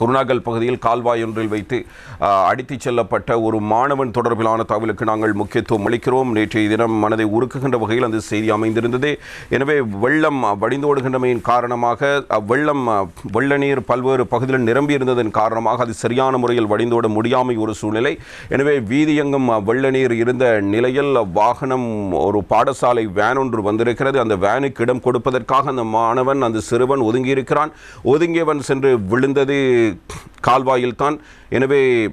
குருநாகல் பகுதியில் கால்வாய் ஒன்றில் வைத்து அடித்துச் செல்லப்பட்ட ஒரு மாணவன் தொடர்பிலான தகவலுக்கு நாங்கள் முக்கியத்துவம் அளிக்கிறோம். நேற்றைய தினம் மனதை உருக்குகின்ற வகையில் அந்த செய்தி அமைந்திருந்தது. எனவே வெள்ளம் வடிந்தோடுகின்றமையின் காரணமாக வெள்ளம் வெள்ள நீர் பல்வேறு பகுதியில் நிரம்பியிருந்ததன் காரணமாக அது சரியான முறையில் வடிந்தோட முடியாமை ஒரு சூழ்நிலை. எனவே வீதியெங்கும் வெள்ள நீர் இருந்த நிலையில் வாகனம் ஒரு பாடசாலை வேன் ஒன்று வந்திருக்கிறது. அந்த வேனுக்கு இடம் கொடுப்பதற்காக அந்த மாணவன் அந்த சிறுவன் ஒதுங்கியிருக்கிறான். ஒதுங்கியவன் சென்று விழுந்தது கால்வாயில்தான். எனவே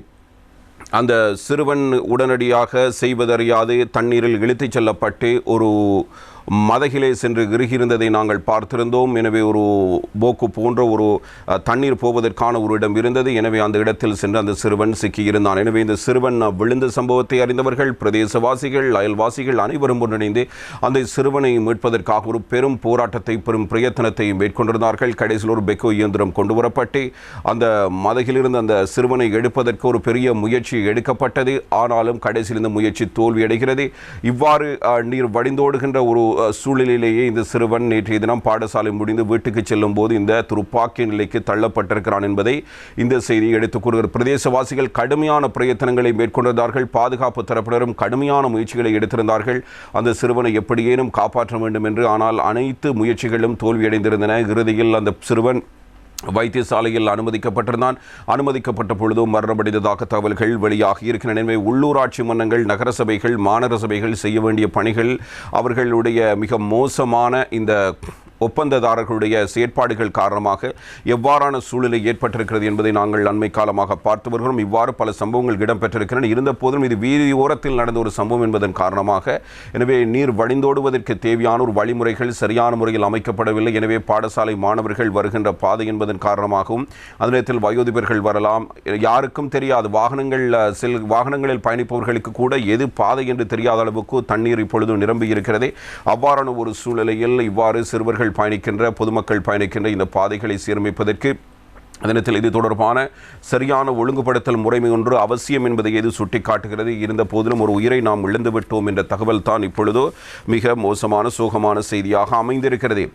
அந்த சிறுவன் உடனடியாக செய்வதறியாது தண்ணீரில் இழுத்துச் செல்லப்பட்டு ஒரு மதகிலே சென்று இறுகியிருந்ததை நாங்கள் பார்த்திருந்தோம். எனவே ஒரு போக்கு போன்ற ஒரு தண்ணீர் போவதற்கான ஒரு இடம் இருந்தது. எனவே அந்த இடத்தில் சென்று அந்த சிறுவன் சிக்கியிருந்தான். எனவே இந்த சிறுவன் விழுந்த சம்பவத்தை அறிந்தவர்கள் பிரதேசவாசிகள் அயல்வாசிகள் அனைவரும் ஒன்றிணைந்து அந்த சிறுவனை மீட்பதற்காக ஒரு பெரும் போராட்டத்தை பெரும் பிரயத்தனத்தை மேற்கொண்டிருந்தார்கள். கடைசியில் ஒரு பெக்கோ இயந்திரம் கொண்டு வரப்பட்டு அந்த மதகிலிருந்து அந்த சிறுவனை எடுப்பதற்கு ஒரு பெரிய முயற்சி எடுக்கப்பட்டது. ஆனாலும் கடைசியில் இந்த முயற்சி தோல்வியடைகிறது. இவ்வாறு நீர் வடிந்தோடுகின்ற ஒரு சூழ்நிலையிலேயே இந்த சிறுவன் நேற்றைய தினம் பாடசாலை முடிந்து வீட்டுக்கு செல்லும் போது இந்த துருப்பாக்கிய நிலைக்கு தள்ளப்பட்டிருக்கிறான் என்பதை இந்த செய்தி எடுத்துக் கூறுகிறது. பிரதேசவாசிகள் கடுமையான பிரயத்தனங்களை மேற்கொண்டிருந்தார்கள். பாதுகாப்பு தரப்பினரும் கடுமையான முயற்சிகளை எடுத்திருந்தார்கள். அந்த சிறுவனை எப்படியேனும் காப்பாற்ற வேண்டும் என்று ஆனால் அனைத்து முயற்சிகளும் தோல்வியடைந்திருந்தன. இறுதியில் அந்த சிறுவன் வைத்தியசாலையில் அனுமதிக்கப்பட்டிருந்தான். அனுமதிக்கப்பட்ட பொழுதும் மரணமடைந்ததாக தகவல்கள் வெளியாகி இருக்கின்றன. எனவே உள்ளூராட்சி மன்னங்கள் நகர சபைகள் மாநகர சபைகள் செய்ய வேண்டிய பணிகள் அவர்களுடைய மிக மோசமான இந்த ஒப்பந்ததாரர்களுடைய செயற்பாடுகள் காரணமாக எவ்வாறான சூழ்நிலை ஏற்பட்டிருக்கிறது என்பதை நாங்கள் அண்மை காலமாக பார்த்து வருகிறோம். இவ்வாறு பல சம்பவங்கள் இடம்பெற்றிருக்கின்றன. இருந்த போதிலும் இது வீதியோரத்தில் நடந்த ஒரு சம்பவம் என்பதன் காரணமாக எனவே நீர் வழிந்தோடுவதற்கு தேவையான ஒரு வழிமுறைகள் சரியான முறையில் அமைக்கப்படவில்லை. எனவே பாடசாலை மாணவர்கள் வருகின்ற பாதை என்பதன் காரணமாகவும் அதே நேரத்தில் வயோதிபர்கள் வரலாம். யாருக்கும் தெரியாது. வாகனங்கள் செல் வாகனங்களில் பயணிப்பவர்களுக்கு கூட எது பாதை என்று தெரியாத அளவுக்கு தண்ணீர் இப்பொழுது நிரம்பி இருக்கிறதே அவ்வாறான ஒரு சூழ்நிலையில் இவ்வாறு சிறுவர்கள் பயணிக்கின்ற பொதுமக்கள் பயணிக்கின்ற இந்த பாதைகளை சீரமைப்பதற்கு தினத்தில் இது தொடர்பான சரியான ஒழுங்குபடுத்தல் முறைமை ஒன்று அவசியம் என்பதை எது சுட்டிக்காட்டுகிறது. இருந்த போதிலும் ஒரு உயிரை நாம் இழந்துவிட்டோம் என்ற தகவல் தான் இப்பொழுது மிக மோசமான சோகமான செய்தியாக அமைந்திருக்கிறது.